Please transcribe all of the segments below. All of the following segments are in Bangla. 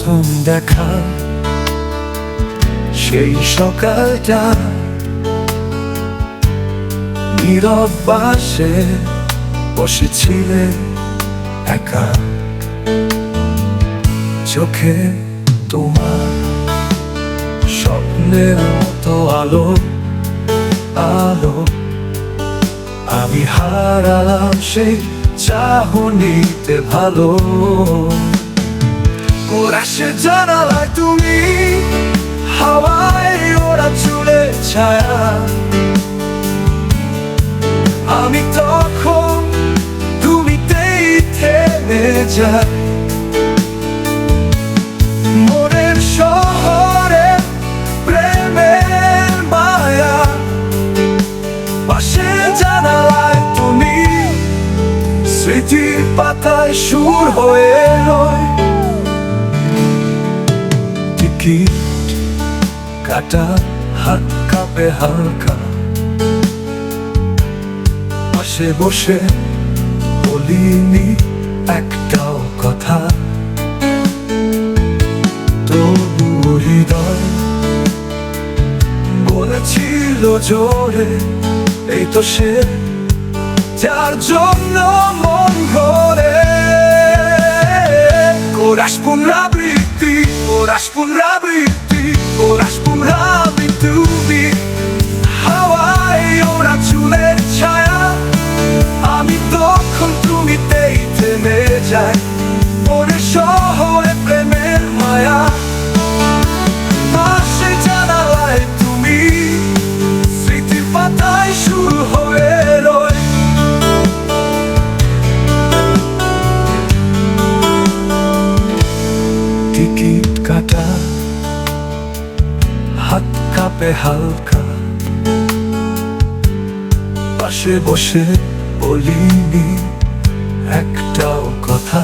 প্রথম দেখা। সেই সকালটা নীরব বাসে বসেছিলে একা। চোখে তোমার স্বপ্নের মতো আলো আলো। আমি হারালাম সেই চাহনিতে ভালো। ওরাসে জানালায় তুমি হাওয়ায় ওরা চুলে ছায়া। আমি তখন তুমিতেই থেমে যাই। মনের শহরে প্রেমের মায়া। পাশে জানালায় তুমি স্মৃতির পাতায় সুর হয়ে রয় টিকিট কাটা হাত কাঁপে হালকা পাশে বসে বলিনি একটাও কথা তবু হৃদয় বলেছিল জোরে এই তো সে যার জন্য মন ঘরে কোরাস পুনরাবৃত্তি কোরাস পুনরাবৃত্তি কোরাস পুনরাবৃত্তি হাওয়ায় ওরা চুলের ছায়া আমি তখন তুমিতেই থেমে যাই মনে শহরে প্রেমের মায়া পাশে জানালায় তুমি স্মৃতির পাতায় শুরু হয়ে রয় টিকিট কাটা, হাত কাঁপে হালকা। পাশে বসে বলিনি একটাও কথা।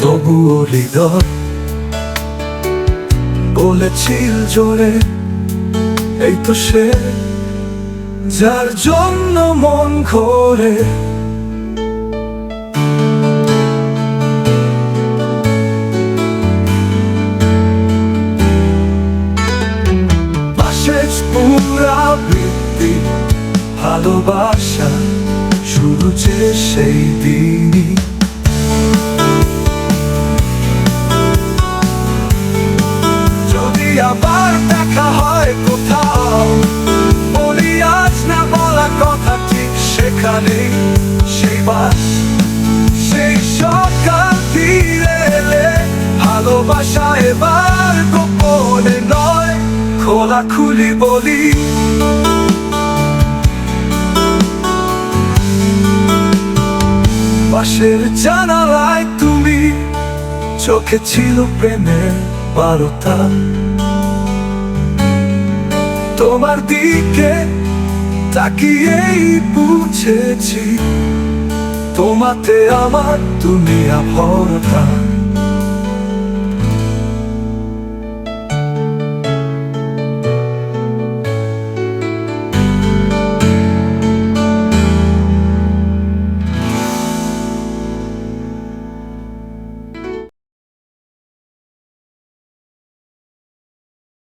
তবুও হৃদয় বলেছিল জোরে, এই তো সে যার জন্য মন ঘোরে। ভালোবাসা শুরু সেই দিনই। যদি আবার দেখা হয় কোথাও, বলি আজ না বলা কথা ঠিক সেখানে সেই বাস সেই সকাল ফিরে এলে ভালোবাসা এবার গোপনে নয় খোলা খুলি বলি। পাশের জানালায় তুমি, চোখে ছিল প্রেমের বারতা। তোমার দিকে তাকিয়েই বুঝেছি, তোমাতে আমার দুনিয়া ভরতা।